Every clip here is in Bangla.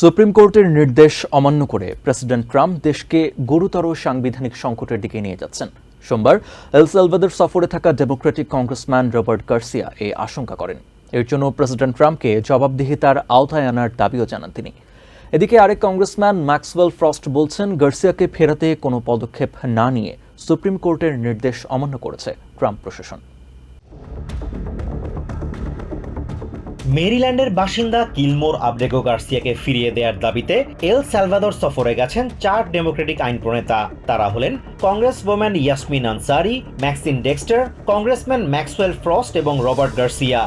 সুপ্রিম কোর্টের নির্দেশ অমান্য করে প্রেসিডেন্ট ট্রাম্প দেশকে গুরুতর সাংবিধানিক সংকটের দিকে নিয়ে যাচ্ছেন। সোমবার এল সালভাদর সফরে থাকা ডেমোক্রেটিক কংগ্রেসম্যান রবার্ট গার্সিয়া এই আশঙ্কা করেন। এর জন্য প্রেসিডেন্ট ট্রাম্পকে জবাবদিহিতার আওতায় আনার দাবিও জানান তিনি। এদিকে আরেক কংগ্রেসম্যান ম্যাক্সওয়েল ফ্রস্ট বলছেন, গার্সিয়াকে ফেরাতে কোনো পদক্ষেপ না নিয়ে সুপ্রিম কোর্টের নির্দেশ অমান্য করেছে ট্রাম্প প্রশাসন। মেরিল্যান্ডের বাসিন্দা কিলমোর আব্রেগো গার্সিয়াকে ফিরিয়ে দেওয়ার দাবিতে এল সালভাদর সফরে গেছেন চার ডেমোক্রেটিক আইন প্রণেতা তারা হলেন congresswoman Yassamin Ansari, Maxine Dexter, congressman Maxwell Frost এবং রবার্ট গার্সিয়া।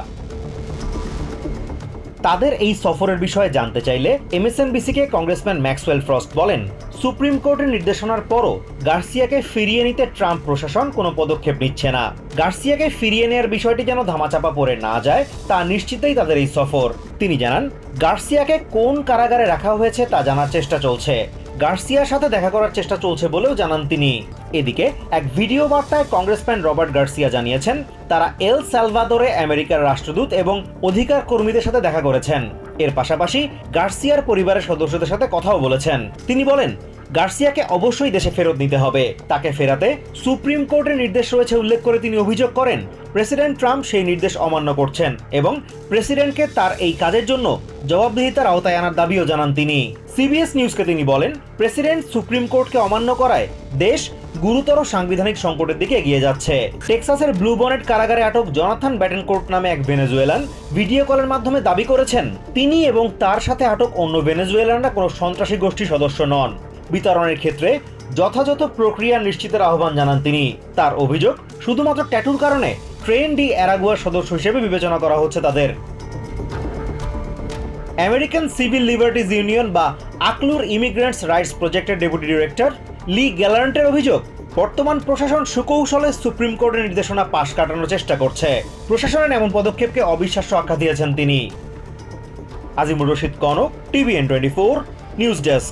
তাদের এই সফরের বিষয়ে জানতে চাইলে এমএসএনবিসিকে কংগ্রেসম্যান ম্যাক্সওয়েল ফ্রস্ট বলেন। সুপ্রিম কোর্টের নির্দেশনার পরও গার্সিয়াকে ফিরিয়ে নিতে ট্রাম্প প্রশাসন কোনো পদক্ষেপ নিচ্ছে না। গার্সিয়াকে ফিরিয়ে নেওয়ার বিষয়টি যেন ধামাচাপা পড়ে না যায়, তা নিশ্চিতই তাদের এই সফর। তিনি জানান, গার্সিয়াকে কোন কারাগারে রাখা হয়েছে তা জানার চেষ্টা চলছে। গার্সিয়ার সাথে দেখা করার চেষ্টা চলছে বলেও জানান তিনি। এদিকে, এক ভিডিও বার্তায় কংগ্রেসম্যান রবার্ট গার্সিয়া জানিয়েছেন, তারা এল সালভাদোরে আমেরিকার রাষ্ট্রদূত এবং অধিকার কর্মীদের সাথে দেখা করেছেন। এর পাশাপাশি গার্সিয়ার পরিবারের সদস্যদের সাথে কথাও বলেছেন। তিনি বলেন গার্সিয়াকে অবশ্যই দেশে ফেরত নিতে হবে। তাকে ফেরাতে সুপ্রিম কোর্টের নির্দেশ রয়েছে উল্লেখ করে তিনি অভিযোগ করেন, প্রেসিডেন্ট ট্রাম্প সেই নির্দেশ অমান্য করছেন এবং প্রেসিডেন্টকে তার এই কাজের জন্য জবাবদিহিতার আওতায় আনার দাবিও জানান তিনি। সিবিএস নিউজকে তিনি বলেন, প্রেসিডেন্ট সুপ্রিম কোর্টকে অমান্য করায় দেশ গুরুতর সাংবিধানিক সংকটের দিকে এগিয়ে যাচ্ছে। টেক্সাসের ব্লু বনেট কারাগারে আটক জনাথন ব্যাটেনকোর্ট নামে এক ভেনেজুয়েলান ভিডিও কলের মাধ্যমে দাবি করেছেন, তিনি এবং তার সাথে আটক অন্য ভেনেজুয়েলানরা কোনো সন্ত্রাসী গোষ্ঠীর সদস্য নন। বিতরণের ক্ষেত্রে যথাযথ প্রক্রিয়া নিশ্চিতের আহ্বান জানান তিনি। তার অভিযোগ, শুধুমাত্র ট্যাটুর কারণে ট্রেন ডি অ্যারাগুয়ার সদস্য হিসেবে বিবেচনা করা হচ্ছে তাদের। আমেরিকান সিভিল লিবার্টিজ ইউনিয়ন বা আকলুর ইমিগ্রেন্টস রাইটস প্রজেক্টের ডেপুটি ডিরেক্টর লি গ্যালান্টের অভিযোগ, বর্তমান প্রশাসন সুকৌশলে সুপ্রিম কোর্টের নির্দেশনা পাশ কাটানোর চেষ্টা করছে। প্রশাসনের এমন পদক্ষেপকে অবিশ্বাস্য আখ্যা দিয়েছেন তিনি। Azimur Rashid Konok, TVN twenty four, news desk.